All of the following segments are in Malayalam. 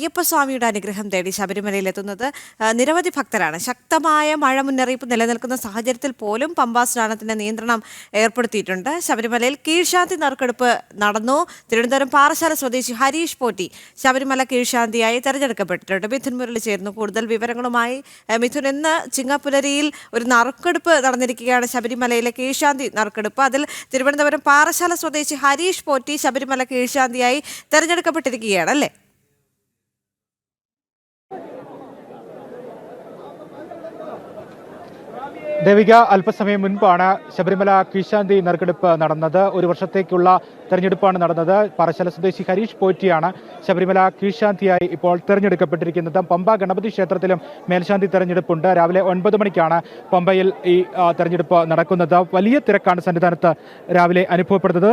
അയ്യപ്പസ്വാമിയുടെ അനുഗ്രഹം തേടി ശബരിമലയിൽ എത്തുന്നത് നിരവധി ഭക്തരാണ്. ശക്തമായ മഴ മുന്നറിയിപ്പ് നിലനിൽക്കുന്ന സാഹചര്യത്തിൽ പോലും പമ്പാ സ്നാനത്തിന് നിയന്ത്രണം ഏർപ്പെടുത്തിയിട്ടുണ്ട്. ശബരിമലയിൽ കീഴ്ശാന്തി നറുക്കെടുപ്പ് നടന്നു. തിരുവനന്തപുരം പാറശാല സ്വദേശി ഹരീഷ് പോറ്റി ശബരിമല കീഴ്ശാന്തിയായി തെരഞ്ഞെടുക്കപ്പെട്ടിട്ടുണ്ട്. മിഥുൻ മുരളി ചേർന്നു കൂടുതൽ വിവരങ്ങളുമായി മിഥുൻ ഇന്ന് ചിങ്ങപ്പുലരിയിൽ ഒരു നറുക്കെടുപ്പ് നടന്നിരിക്കുകയാണ്. ശബരിമലയിലെ കീഴ്ശാന്തി നറുക്കെടുപ്പ്. അതിൽ തിരുവനന്തപുരം പാറശാല സ്വദേശി ഹരീഷ് പോറ്റി ശബരിമല കീഴ്ശാന്തിയായി തെരഞ്ഞെടുക്കപ്പെട്ടിരിക്കുകയാണ് അല്ലേ? ദേവിക അല്പസമയം മുൻപാണ് ശബരിമല കീശാന്തി നറുക്കെടുപ്പ് നടന്നത്. ഒരു വർഷത്തേക്കുള്ള തെരഞ്ഞെടുപ്പാണ് നടന്നത്. പറശ്ശല സ്വദേശി ഹരീഷ് പോറ്റിയാണ് ശബരിമല കീഴ്ശാന്തിയായി ഇപ്പോൾ തെരഞ്ഞെടുക്കപ്പെട്ടിരിക്കുന്നത്. പമ്പ ഗണപതി ക്ഷേത്രത്തിലും മേൽശാന്തി തെരഞ്ഞെടുപ്പുണ്ട്. രാവിലെ ഒൻപത് മണിക്കാണ് പമ്പയിൽ ഈ തെരഞ്ഞെടുപ്പ് നടക്കുന്നത്. വലിയ തിരക്കാണ് സന്നിധാനത്ത് രാവിലെ അനുഭവപ്പെടുന്നത്.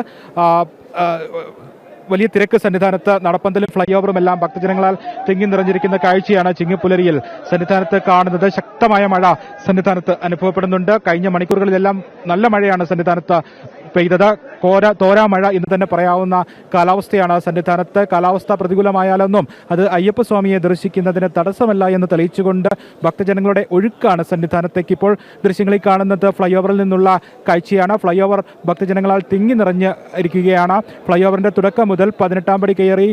വലിയ തിരക്ക് സന്നിധാനത്ത് നടപ്പന്തലും ഫ്ലൈ ഓവറും എല്ലാം ഭക്തജനങ്ങളാൽ തിങ്ങി നിറഞ്ഞിരിക്കുന്ന കാഴ്ചയാണ് ചിങ്ങിപ്പുലരിയിൽ സന്നിധാനത്ത് കാണുന്നത്. ശക്തമായ മഴ സന്നിധാനത്ത് അനുഭവപ്പെടുന്നുണ്ട്. കഴിഞ്ഞ മണിക്കൂറുകളിലെല്ലാം നല്ല മഴയാണ് സന്നിധാനത്ത് പെയ്തത്. കോര തോരാ മഴ എന്ന് തന്നെ പറയാവുന്ന കാലാവസ്ഥയാണ് സന്നിധാനത്ത്. കാലാവസ്ഥ പ്രതികൂലമായാലൊന്നും അത് അയ്യപ്പസ്വാമിയെ ദർശിക്കുന്നതിന് തടസ്സമല്ല എന്ന് തെളിയിച്ചുകൊണ്ട് ഭക്തജനങ്ങളുടെ ഒഴുക്കാണ് സന്നിധാനത്തേക്ക് ഇപ്പോൾ ദൃശ്യങ്ങളിൽ കാണുന്നത്. ഫ്ലൈ ഓവറിൽ നിന്നുള്ള കാഴ്ചയാണ്. ഫ്ലൈ ഓവർ ഭക്തജനങ്ങളാൽ തിങ്ങി നിറഞ്ഞ് ഇരിക്കുകയാണ്. ഫ്ലൈ തുടക്കം മുതൽ പതിനെട്ടാം പടി കയറി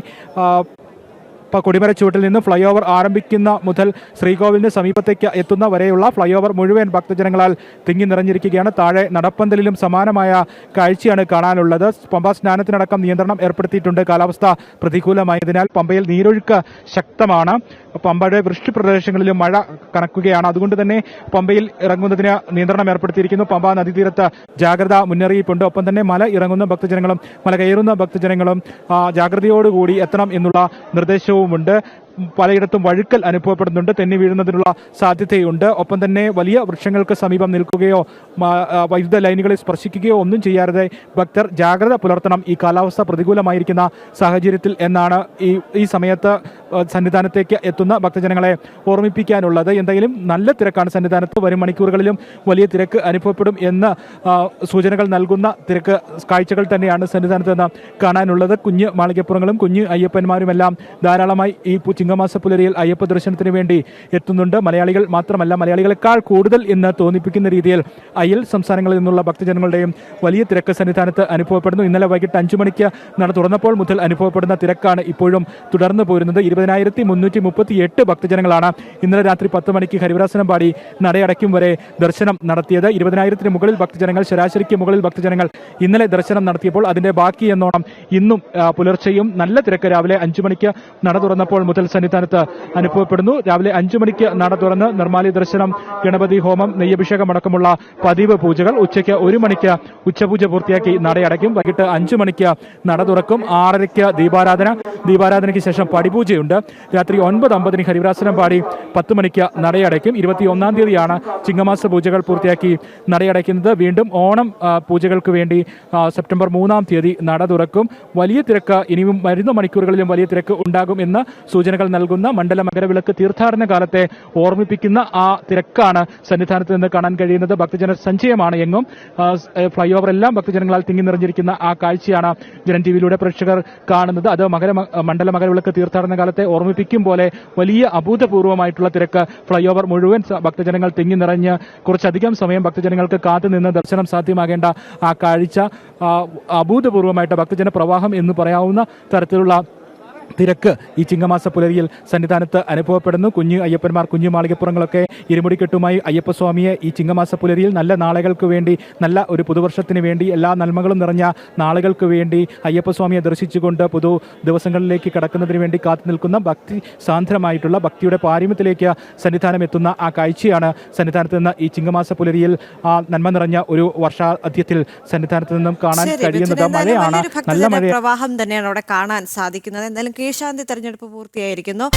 ആ, പ- കൊടിമര ചുവട്ടിൽ നിന്ന് ഫ്ലൈ ഓവർ ആരംഭിക്കുന്ന മുതൽ ശ്രീകോവിലിന് സമീപത്തേക്ക് എത്തുന്ന വരെയുള്ള ഫ്ലൈ ഓവർ മുഴുവൻ ഭക്തജനങ്ങളാൽ തിങ്ങി നിറഞ്ഞിരിക്കുകയാണ്. താഴെ നടപ്പന്തലിലും സമാനമായ കാഴ്ചയാണ് കാണാനുള്ളത്. പമ്പ സ്നാനത്തിനടക്കം നിയന്ത്രണം ഏർപ്പെടുത്തിയിട്ടുണ്ട്. കാലാവസ്ഥ പ്രതികൂലമായതിനാൽ പമ്പയിൽ നീരൊഴുക്ക് ശക്തമാണ്. പമ്പയുടെ വൃഷ്ടി പ്രദേശങ്ങളിലും മഴ കണക്കുകയാണ് അതുകൊണ്ട് തന്നെ പമ്പയിൽ ഇറങ്ങുന്നതിന് നിയന്ത്രണം ഏർപ്പെടുത്തിയിരിക്കുന്നു. പമ്പ നദീതീരത്ത് ജാഗ്രതാ മുന്നറിയിപ്പുണ്ട്. ഒപ്പം തന്നെ മല ഇറങ്ങുന്ന ഭക്തജനങ്ങളും മല കയറുന്ന ഭക്തജനങ്ങളും ജാഗ്രതയോടുകൂടി എത്തണം എന്നുള്ള உண்டு. പലയിടത്തും വഴുക്കൽ അനുഭവപ്പെടുന്നുണ്ട്. തെന്നി വീഴുന്നതിനുള്ള സാധ്യതയുണ്ട്. ഒപ്പം തന്നെ വലിയ വൃക്ഷങ്ങൾക്ക് സമീപം നിൽക്കുകയോ വൈദ്യുത ലൈനുകളെ സ്പർശിക്കുകയോ ഒന്നും ചെയ്യാതെ ഭക്തർ ജാഗ്രത പുലർത്തണം. ഈ കാലാവസ്ഥ പ്രതികൂലമായിരിക്കുന്ന സാഹചര്യത്തിൽ എന്നാണ് ഈ ഈ സമയത്ത് സന്നിധാനത്തേക്ക് എത്തുന്ന ഭക്തജനങ്ങളെ ഓർമ്മിപ്പിക്കാനുള്ളത്. എന്തെങ്കിലും നല്ല തിരക്കാണ് സന്നിധാനത്ത്. വരും മണിക്കൂറുകളിലും വലിയ തിരക്ക് അനുഭവപ്പെടും എന്ന് സൂചനകൾ നൽകുന്ന തിരക്ക് കാഴ്ചകൾ തന്നെയാണ് സന്നിധാനത്ത് നിന്ന് കാണാനുള്ളത്. കുഞ്ഞ് മാളികപ്പുറങ്ങളും കുഞ്ഞ് അയ്യപ്പന്മാരുമെല്ലാം ധാരാളമായി ഈ ചിങ്ങമാസ പുലരിയിൽ അയ്യപ്പ ദർശനത്തിന് വേണ്ടി എത്തുന്നുണ്ട്. മലയാളികൾ മാത്രമല്ല മലയാളികളെക്കാൾ കൂടുതൽ എന്ന് തോന്നിപ്പിക്കുന്ന രീതിയിൽ അയൽ സംസ്ഥാനങ്ങളിൽ നിന്നുള്ള ഭക്തജനങ്ങളുടെയും വലിയ തിരക്ക് സന്നിധാനത്ത് അനുഭവപ്പെടുന്നു. ഇന്നലെ വൈകിട്ട് അഞ്ചു മണിക്ക് നട തുറന്നപ്പോൾ മുതൽ അനുഭവപ്പെടുന്ന തിരക്കാണ് ഇപ്പോഴും തുടർന്നു പോരുന്നത്. ഇരുപതിനായിരത്തി മുന്നൂറ്റി മുപ്പത്തി എട്ട് ഭക്തജനങ്ങളാണ് ഇന്നലെ രാത്രി പത്ത് മണിക്ക് ഹരിവരാസനം പാടി നടയടയ്ക്കും വരെ ദർശനം നടത്തിയത്. ഇരുപതിനായിരത്തിന് മുകളിൽ ഭക്തജനങ്ങൾ ശരാശരിക്ക് മുകളിൽ ഭക്തജനങ്ങൾ ഇന്നലെ ദർശനം നടത്തിയപ്പോൾ അതിന്റെ ബാക്കി എന്നോണം ഇന്നും പുലർച്ചെയും നല്ല തിരക്ക് രാവിലെ അഞ്ചു മണിക്ക് നട തുറന്നപ്പോൾ മുതൽ സന്നിധാനത്ത് അനുഭവപ്പെടുന്നു. രാവിലെ അഞ്ചു മണിക്ക് നട തുറന്ന് നിർമ്മാലി ദർശനം ഗണപതി ഹോമം നെയ്യഭിഷേകം അടക്കമുള്ള പതിവ് പൂജകൾ ഉച്ചയ്ക്ക് ഒരു മണിക്ക് ഉച്ചപൂജ പൂർത്തിയാക്കി നടയടയ്ക്കും. വൈകിട്ട് അഞ്ചു മണിക്ക് നട തുറക്കും. ആറരയ്ക്ക് ദീപാരാധന. ദീപാരാധനയ്ക്ക് ശേഷം പടിപൂജയുണ്ട്. രാത്രി ഒൻപത് അമ്പതിന് ഹരിവരാസനം പാടി പത്ത് മണിക്ക് നടയടയ്ക്കും. ഇരുപത്തി ഒന്നാം തീയതിയാണ് ചിങ്ങമാസ പൂജകൾ പൂർത്തിയാക്കി നടയടയ്ക്കുന്നത്. വീണ്ടും ഓണം പൂജകൾക്ക് വേണ്ടി സെപ്റ്റംബർ മൂന്നാം തീയതി നട തുറക്കും. വലിയ തിരക്ക് ഇനിയും വരുന്ന മണിക്കൂറുകളിലും വലിയ തിരക്ക് ഉണ്ടാകും എന്ന് സൂചനകൾ നൽകുന്ന മണ്ഡല മകരവിളക്ക് തീർത്ഥാടന കാലത്തെ ഓർമ്മിപ്പിക്കുന്ന ആ തിരക്കാണ് സന്നിധാനത്ത് നിന്ന് കാണാൻ കഴിയുന്നത്. ഭക്തജന സഞ്ചയമാണ് എങ്ങും. ഫ്ലൈ ഓവർ എല്ലാം ഭക്തജനങ്ങളാൽ തിങ്ങി നിറഞ്ഞിരിക്കുന്ന ആ കാഴ്ചയാണ് ജനൻ ടി വിയിലൂടെ പ്രേക്ഷകർ കാണുന്നത്. അത് മകര മണ്ഡല മകരവിളക്ക് തീർത്ഥാടന കാലത്തെ ഓർമ്മിപ്പിക്കും പോലെ വലിയ അഭൂതപൂർവമായിട്ടുള്ള തിരക്ക് ഫ്ലൈ ഓവർ മുഴുവൻ ഭക്തജനങ്ങൾ തിങ്ങി നിറഞ്ഞ് കുറച്ചധികം സമയം ഭക്തജനങ്ങൾക്ക് കാത്തു നിന്ന് ദർശനം സാധ്യമാകേണ്ട ആ കാഴ്ച അഭൂതപൂർവമായിട്ട് ഭക്തജന പ്രവാഹം എന്ന് പറയാവുന്ന തരത്തിലുള്ള തിരക്ക് ഈ ചിങ്ങമാസ പുലരിയിൽ സന്നിധാനത്ത് അനുഭവപ്പെടുന്നു. കുഞ്ഞു അയ്യപ്പന്മാർ കുഞ്ഞു മാളികപ്പുറങ്ങളൊക്കെ ഇരുമുടിക്കെട്ടുമായി അയ്യപ്പസ്വാമിയെ ഈ ചിങ്ങമാസ പുലരിയിൽ നല്ല നാളുകൾക്ക് വേണ്ടി നല്ല ഒരു പുതുവർഷത്തിന് വേണ്ടി എല്ലാ നന്മകളും നിറഞ്ഞ നാളുകൾക്ക് വേണ്ടി അയ്യപ്പസ്വാമിയെ ദർശിച്ചുകൊണ്ട് പുതു ദിവസങ്ങളിലേക്ക് കടക്കുന്നതിന് വേണ്ടി കാത്തു നിൽക്കുന്ന ഭക്തി സാന്ദ്രമായിട്ടുള്ള ഭക്തിയുടെ പാരമ്യത്തിലേക്ക് സന്നിധാനം എത്തുന്ന ആ കാഴ്ചയാണ് സന്നിധാനത്ത് നിന്ന് ഈ ചിങ്ങമാസ പുലരിയിൽ ആ നന്മ നിറഞ്ഞ ഒരു വർഷാധ്യത്തിൽ സന്നിധാനത്ത് നിന്നും കാണാൻ കഴിയുന്നത് മഴയാണ്. നല്ല മഴ പ്രവാഹം തന്നെയാണ് അവിടെ കാണാൻ സാധിക്കുന്നത്. എന്തായാലും കീഴ്ശാന്തി തെരഞ്ഞെടുപ്പ് പൂർത്തിയായിരിക്കുന്നു.